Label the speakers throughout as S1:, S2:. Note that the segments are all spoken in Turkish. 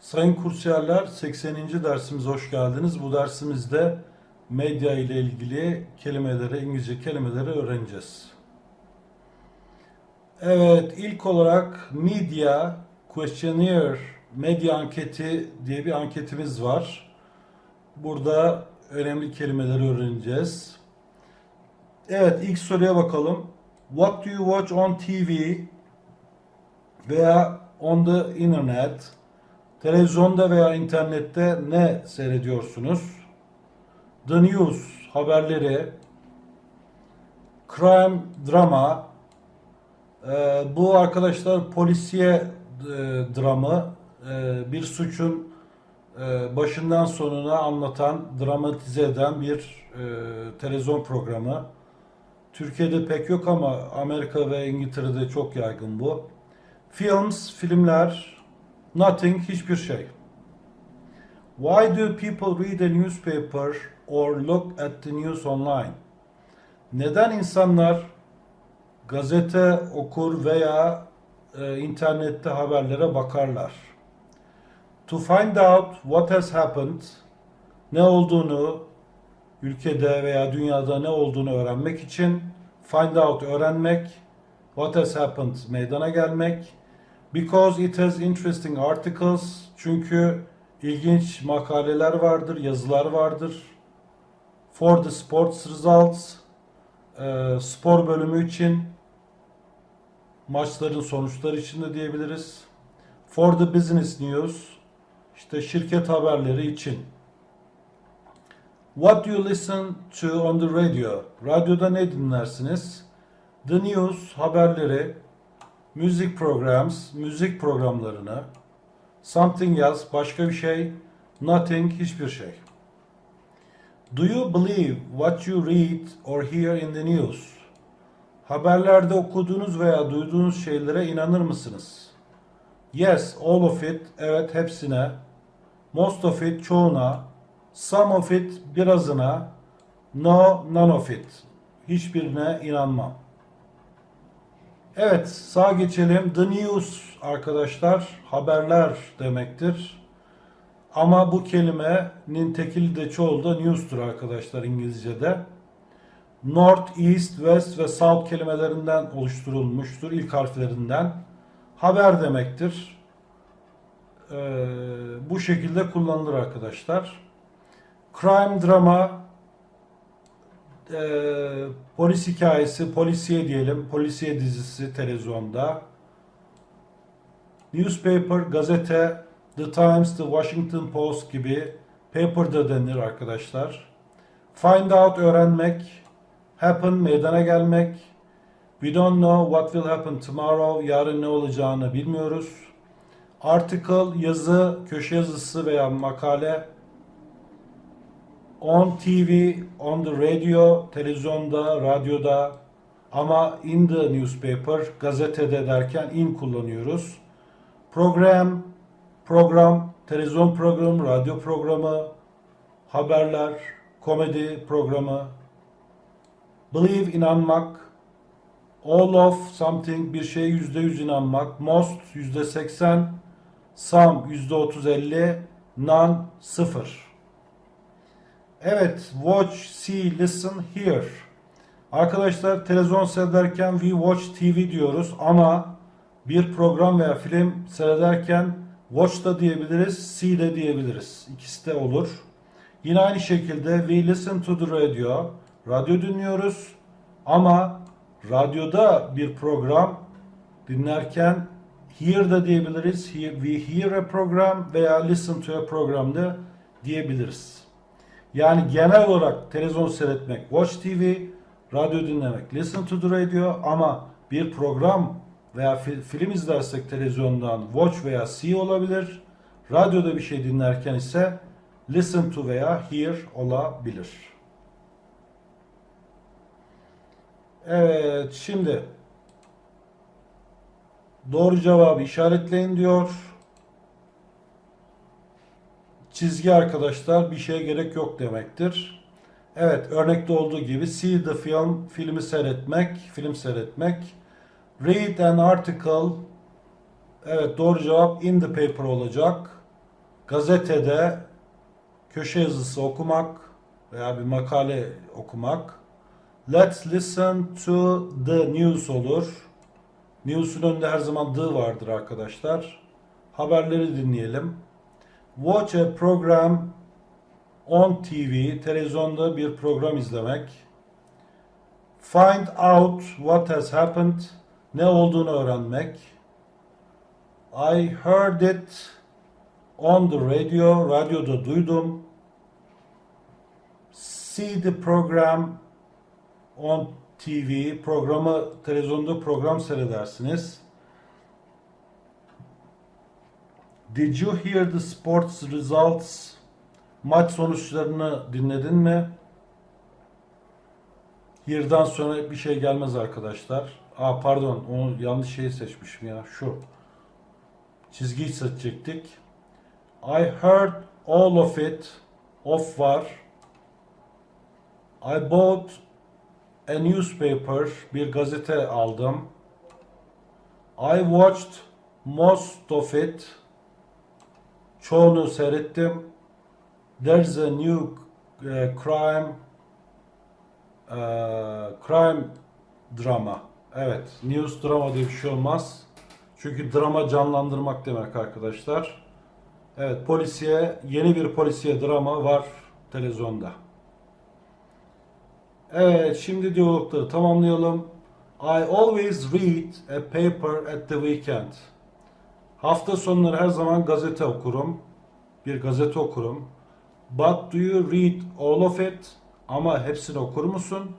S1: Sayın kursiyerler 80. dersimize hoş geldiniz. Bu dersimizde medya ile ilgili kelimeleri, İngilizce kelimeleri öğreneceğiz. Evet, ilk olarak media questionnaire, medya anketi diye bir anketimiz var. Burada önemli kelimeleri öğreneceğiz. Evet, ilk soruya bakalım. What do you watch on TV veya on the internet? Televizyonda veya internette ne seyrediyorsunuz? The News haberleri, crime drama, e, bu arkadaşlar polisiye e, dramı, e, bir suçun e, başından sonuna anlatan, dramatize eden bir e, televizyon programı. Türkiye'de pek yok ama Amerika ve İngiltere'de çok yaygın bu. Films, filmler, nothing, hiçbir şey. Why do people read a newspaper or look at the news online? Neden insanlar gazete okur veya e, internette haberlere bakarlar? To find out what has happened, ne olduğunu, ülkede veya dünyada ne olduğunu öğrenmek için find out öğrenmek, what has happened meydana gelmek, because it has interesting articles çünkü ilginç makaleler vardır, yazılar vardır. For the sports results e, spor bölümü için maçların sonuçları için de diyebiliriz. For the business news işte şirket haberleri için. What do you listen to on the radio? Radyoda ne dinlersiniz? The news, haberleri, music programs, müzik programlarını, something else, başka bir şey, nothing, hiçbir şey. Do you believe what you read or hear in the news? Haberlerde okuduğunuz veya duyduğunuz şeylere inanır mısınız? Yes, all of it, evet hepsine. Most of it, çoğuna. Some of it, birazına. No, none of it. Hiçbirine inanmam. Evet, sağa geçelim. The news arkadaşlar, haberler demektir. Ama bu kelimenin tekili de çoğulu da news'tur arkadaşlar İngilizce'de. North, East, West ve South kelimelerinden oluşturulmuştur ilk harflerinden. Haber demektir. Ee, bu şekilde kullanılır arkadaşlar. Crime drama, e, polis hikayesi, polisiye diyelim, polisiye dizisi televizyonda. Newspaper, gazete, The Times, The Washington Post gibi paper'da denir arkadaşlar. Find out, öğrenmek. Happen, meydana gelmek. We don't know what will happen tomorrow. Yarın ne olacağını bilmiyoruz. Article, yazı, köşe yazısı veya makale. On TV, on the radio, televizyonda, radyoda. Ama in the newspaper, gazetede derken in kullanıyoruz. Program, program, televizyon programı, radyo programı, haberler, komedi programı. Believe inanmak. All of something bir şeye yüzde yüz inanmak. Most yüzde seksen. Some yüzde otuz elli. None sıfır. Evet, watch, see, listen, hear. Arkadaşlar televizyon seyrederken we watch TV diyoruz ama bir program veya film seyrederken watch da diyebiliriz, see de diyebiliriz. İkisi de olur. Yine aynı şekilde we listen to the radio. Radyo dinliyoruz ama radyoda bir program dinlerken hear da diyebiliriz. We hear a program veya listen to a program da diyebiliriz. Yani genel olarak televizyon seyretmek watch TV, radyo dinlemek listen to the radio ama bir program veya fi- film izlersek televizyondan watch veya see olabilir. Radyoda bir şey dinlerken ise listen to veya hear olabilir. Evet, şimdi doğru cevabı işaretleyin diyor. Çizgi arkadaşlar bir şeye gerek yok demektir. Evet, örnekte olduğu gibi see the film, filmi seyretmek, film seyretmek. Read an article, evet doğru cevap in the paper olacak. gazetede köşe yazısı okumak veya bir makale okumak. Let's listen to the news olur. News'un önünde her zaman the vardır arkadaşlar. Haberleri dinleyelim. Watch a program on TV. Televizyonda bir program izlemek. Find out what has happened. Ne olduğunu öğrenmek. I heard it on the radio. Radyoda duydum. See the program on TV. Programı televizyonda program seyredersiniz. Did you hear the sports results? Maç sonuçlarını dinledin mi? Hear'dan sonra bir şey gelmez arkadaşlar. Aa pardon onu yanlış şeyi seçmişim ya. Şu. Çizgiyi seçecektik. I heard all of it. Of var. I bought a newspaper. Bir gazete aldım. I watched most of it. Çoğunu seyrettim. There's a new uh, crime uh, crime drama. Evet, news drama diye bir şey olmaz. Çünkü drama canlandırmak demek arkadaşlar. Evet, polisiye, yeni bir polisiye drama var televizyonda. Evet, şimdi diyalogları tamamlayalım. I always read a paper at the weekend. Hafta sonları her zaman gazete okurum. Bir gazete okurum. But do you read all of it? Ama hepsini okur musun?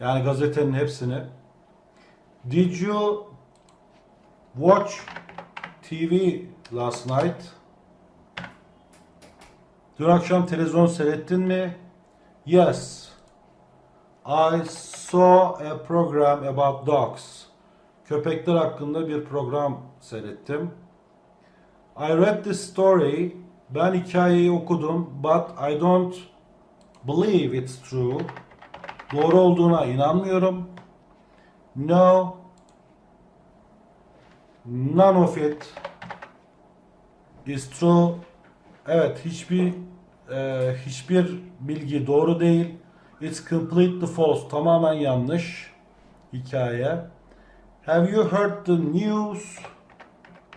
S1: Yani gazetenin hepsini. Did you watch TV last night? Dün akşam televizyon seyrettin mi? Yes. I saw a program about dogs. Köpekler hakkında bir program seyrettim. I read the story. Ben hikayeyi okudum, but I don't believe it's true. Doğru olduğuna inanmıyorum. No. None of it is true. Evet, hiçbir e, hiçbir bilgi doğru değil. It's completely false. Tamamen yanlış hikaye. Have you heard the news?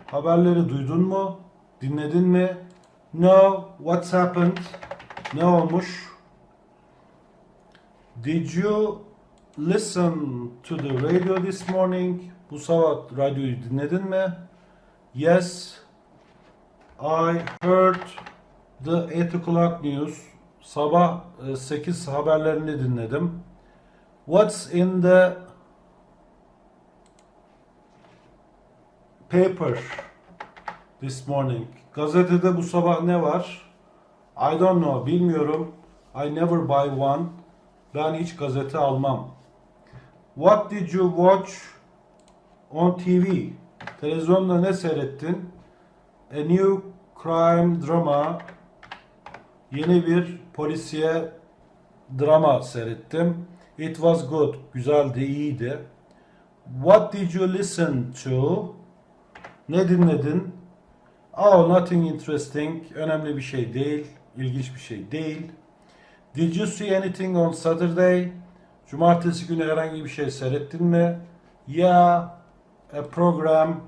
S1: Haberleri duydun mu? Dinledin mi? No. What's happened? Ne olmuş? Did you listen to the radio this morning? Bu sabah radyoyu dinledin mi? Yes. I heard the 8 o'clock news. Sabah e, 8 haberlerini dinledim. What's in the paper this morning? Gazetede bu sabah ne var? I don't know. Bilmiyorum. I never buy one. Ben hiç gazete almam. What did you watch on TV? Televizyonda ne seyrettin? A new crime drama. Yeni bir polisiye drama seyrettim. It was good. Güzeldi, iyiydi. What did you listen to? Ne dinledin? Oh, nothing interesting. Önemli bir şey değil. İlginç bir şey değil. Did you see anything on Saturday? Cumartesi günü herhangi bir şey seyrettin mi? Yeah, a program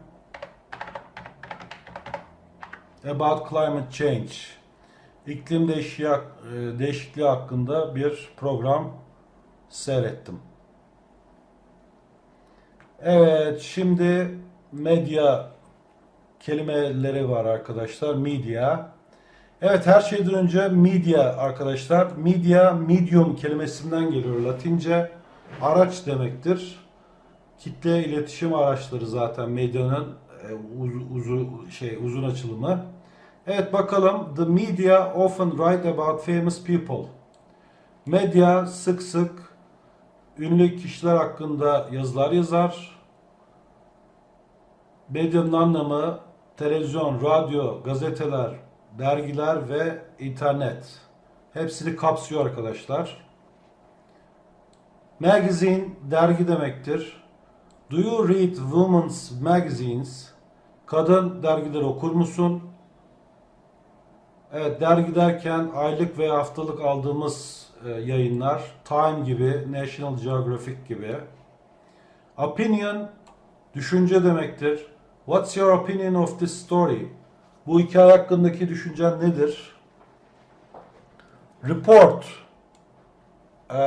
S1: about climate change. İklim değişikliği, e, değişikliği hakkında bir program seyrettim. Evet, şimdi medya kelimeleri var arkadaşlar. Media. Evet her şeyden önce media arkadaşlar. Media medium kelimesinden geliyor Latince. Araç demektir. Kitle iletişim araçları zaten medyanın e, uz, uzu, şey uzun açılımı. Evet bakalım. The media often write about famous people. Medya sık sık ünlü kişiler hakkında yazılar yazar. Medyanın anlamı televizyon, radyo, gazeteler, dergiler ve internet. Hepsini kapsıyor arkadaşlar. Magazine dergi demektir. Do you read women's magazines? Kadın dergileri okur musun? Evet dergi derken aylık veya haftalık aldığımız e, yayınlar. Time gibi, National Geographic gibi. Opinion düşünce demektir. What's your opinion of this story? Bu hikaye hakkındaki düşüncen nedir? Report e,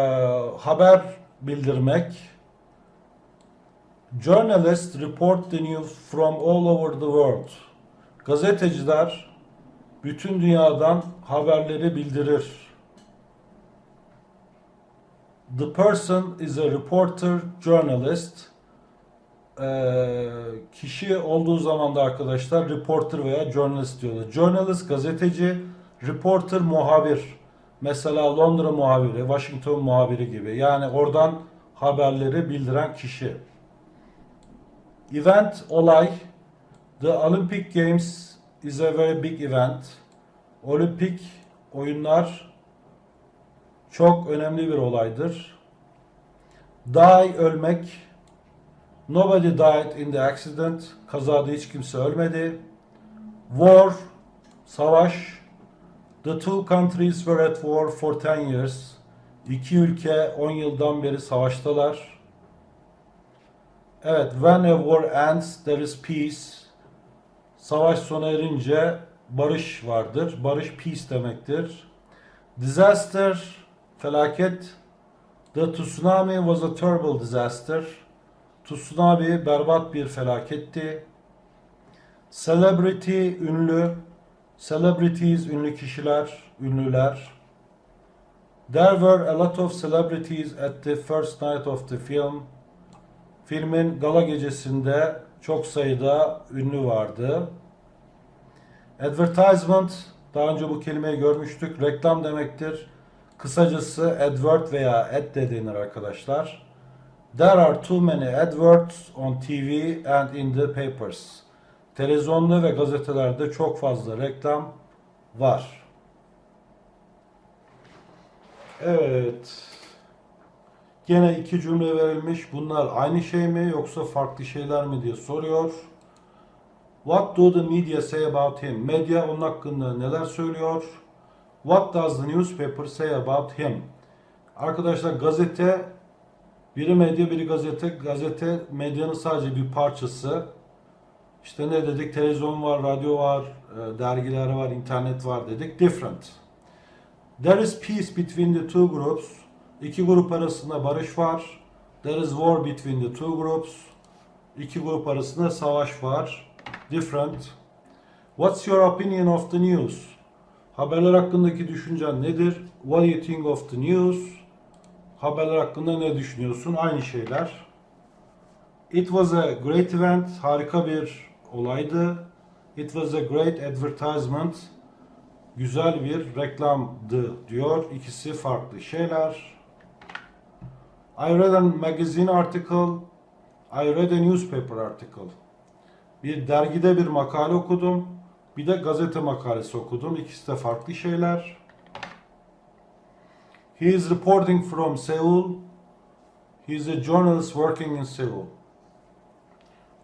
S1: haber bildirmek. Journalists report the news from all over the world. Gazeteciler bütün dünyadan haberleri bildirir. The person is a reporter, journalist. Ee, kişi olduğu zaman da arkadaşlar reporter veya journalist diyorlar. Journalist gazeteci, reporter muhabir. Mesela Londra muhabiri, Washington muhabiri gibi. Yani oradan haberleri bildiren kişi. Event, olay. The Olympic Games is a very big event. Olimpik oyunlar çok önemli bir olaydır. Die, ölmek. Nobody died in the accident. Kazada hiç kimse ölmedi. War, savaş. The two countries were at war for 10 years. İki ülke 10 yıldan beri savaştalar. Evet, when a war ends, there is peace. Savaş sona erince barış vardır. Barış peace demektir. Disaster, felaket. The tsunami was a terrible disaster. Tsunami berbat bir felaketti. Celebrity, ünlü. Celebrities, ünlü kişiler, ünlüler. There were a lot of celebrities at the first night of the film. Filmin gala gecesinde çok sayıda ünlü vardı. Advertisement, daha önce bu kelimeyi görmüştük. Reklam demektir. Kısacası advert veya ad de denir arkadaşlar. There are too many adverts on TV and in the papers. Televizyonda ve gazetelerde çok fazla reklam var. Evet. Gene iki cümle verilmiş. Bunlar aynı şey mi yoksa farklı şeyler mi diye soruyor. What do the media say about him? Medya onun hakkında neler söylüyor? What does the newspaper say about him? Arkadaşlar gazete biri medya biri gazete. Gazete medyanın sadece bir parçası. İşte ne dedik? Televizyon var, radyo var, e, dergiler var, internet var dedik. Different. There is peace between the two groups. İki grup arasında barış var. There is war between the two groups. İki grup arasında savaş var. Different. What's your opinion of the news? Haberler hakkındaki düşüncen nedir? What do you think of the news? Haberler hakkında ne düşünüyorsun? Aynı şeyler. It was a great event. Harika bir olaydı. It was a great advertisement. Güzel bir reklamdı diyor. İkisi farklı şeyler. I read a magazine article. I read a newspaper article. Bir dergide bir makale okudum. Bir de gazete makalesi okudum. İkisi de farklı şeyler. He is reporting from Seoul. He is a journalist working in Seoul.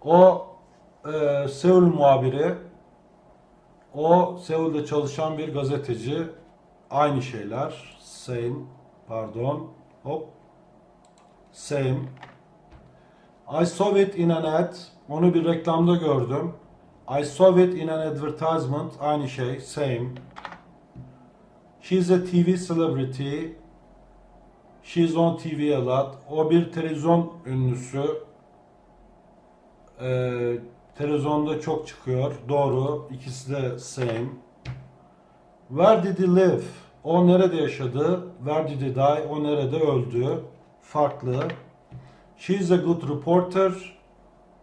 S1: O e, Seul muhabiri. O Seul'de çalışan bir gazeteci. Aynı şeyler. Same. Pardon. Hop. Same. I saw it in an ad. Onu bir reklamda gördüm. I saw it in an advertisement. Aynı şey. Same. She's a TV celebrity. She's on TV a lot. O bir televizyon ünlüsü. Ee, televizyonda çok çıkıyor. Doğru. İkisi de same. Where did he live? O nerede yaşadı? Where did he die? O nerede öldü? Farklı. She's a good reporter.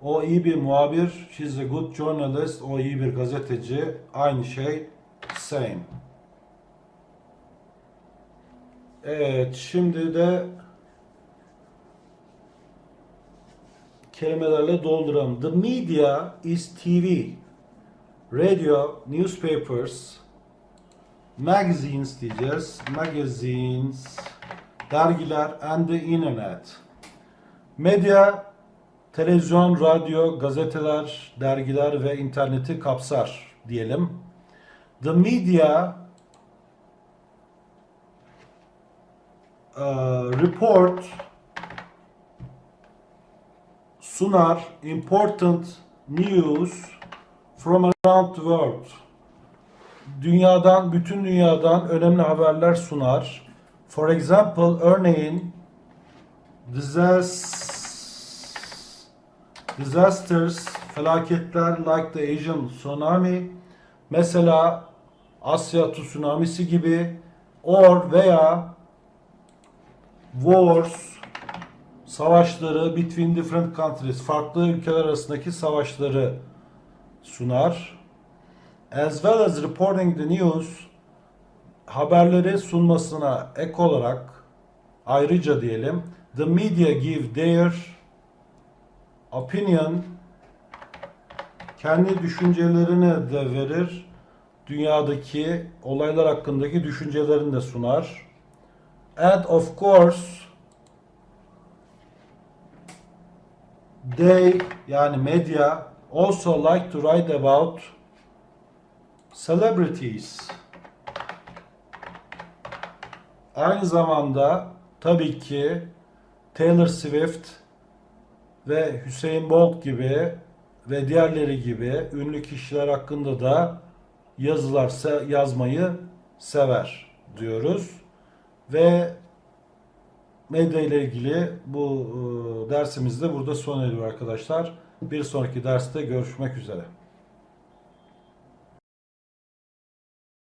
S1: O iyi bir muhabir. She's a good journalist. O iyi bir gazeteci. Aynı şey. Same. Evet, şimdi de kelimelerle dolduralım. The media is TV, radio, newspapers, magazines diyeceğiz. Magazines, dergiler and the internet. Medya, televizyon, radyo, gazeteler, dergiler ve interneti kapsar diyelim. The media report sunar important news from around the world. Dünyadan, bütün dünyadan önemli haberler sunar. For example, örneğin disas- disasters, felaketler like the Asian tsunami, mesela Asya tsunamisi gibi or veya wars, savaşları between different countries, farklı ülkeler arasındaki savaşları sunar. As well as reporting the news, haberleri sunmasına ek olarak ayrıca diyelim, the media give their opinion kendi düşüncelerini de verir. Dünyadaki olaylar hakkındaki düşüncelerini de sunar. And of course they yani medya also like to write about celebrities. Aynı zamanda tabii ki Taylor Swift ve Hüseyin Bolt gibi ve diğerleri gibi ünlü kişiler hakkında da yazılar yazmayı sever diyoruz. Ve medya ile ilgili bu e, dersimiz de burada sona eriyor arkadaşlar. Bir sonraki derste görüşmek üzere.